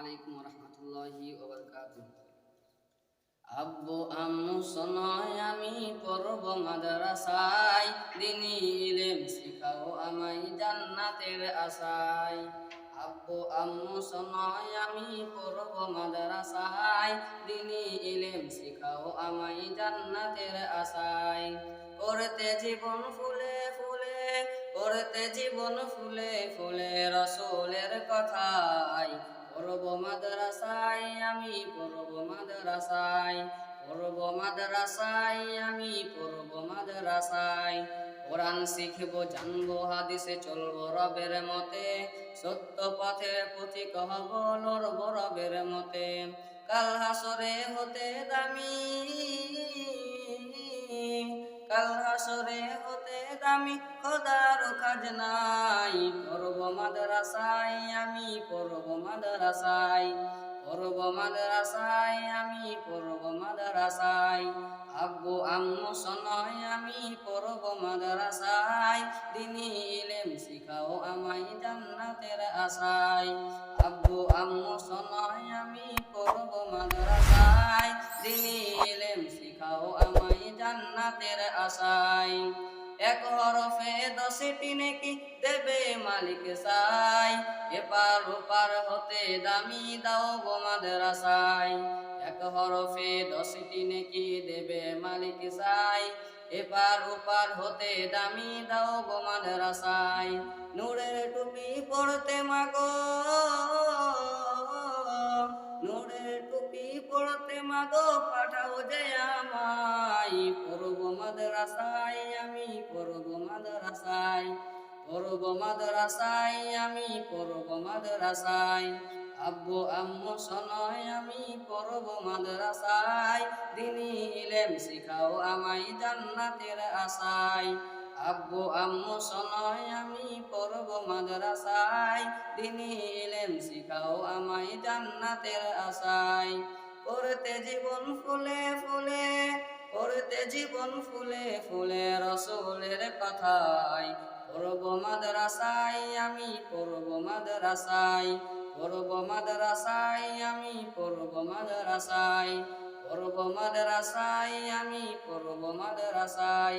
আলাইকুম রহমতুল্লাহি আব্বু আম্মু আমি পড়ব মাদ্রাসায়। দিনী ইলেম শিখাও আমায় জান্নাতের আশায়। আব্বু আম্মু শোনায়, আমি পড়ব মাদ্রাসায়। ইলেম শিখাও আমায় জান্নাতের আশায়। জীবন ফুলে ফুলে করতে জীবন ফুলে ফুলে রসুলের কথায় পড়ব মাদ্রাসায়, আমি পড়ব মাদ্রাসায়। কোরআন শিখব, জানব, হাদিসে চলবো রবের মতে। সত্য পথে পথিক হব, লড়ব রবের মতে। কাল হাসরে হতে দামি, কাল হাসরে হতে দামি খোদার খাজনাই পড়ব মাদ্রাসায়, আমি পড়ব মাদ্রাসায়। পড়ব মাদ্রাসায়, আমি পড়ব মাদ্রাসায়। আব্বু আম্মু শোনায় আমি পড়ব মাদ্রাসায়। দিনী ইলেম শিখাও আমায় জান্নাতের আশায়। আব্বু আম্মু শোনায় আমি পড়ব মাদ্রাসায়। দিনী ইলেম শিখাও আমায় জান্নাতের আশায়। এক হরফে দশটি নেকি দেবে মালিক সাই? এপার ওপার হতে দামি দাও গো মাদ্রাসায়। এক হরফে দশটি নেকি দেবে মালিক সাই? এপার ওপার হতে দামি দাও গো মাদ্রাসায়। নূরের টুপি পড়তে মাগো, নূরের টুপি পড়তে মাগো, পাঠাও যে আমায় পড়ব মাদ্রাসায়। মাদ্রাসায়, পড়ব মাদ্রাসায়, আমি পড়ব মাদ্রাসায়। আব্বু আম্মু শোনয় আমি পড়ব মাদ্রাসায়। দিনী ইলেম শিখাও আমায় জান্নাতের আশায়। আব্বু আম্মু শোনয় আমি পড়ব মাদ্রাসায়। দিনী ইলেম শিখাও আমায় জান্নাতের আশায়। করতে জীবন ফুলে ফুলে করতে জীবন ফুলে ফুলে রসুলের কথায় পড়ব মাদ্রাসায় আমি, পড়ব মাদ্রাসায়। পড়ব মাদ্রাসায় আমি, পড়ব মাদ্রাসায়। পড়ব মাদ্রাসায় আমি, পড়ব মাদ্রাসায়।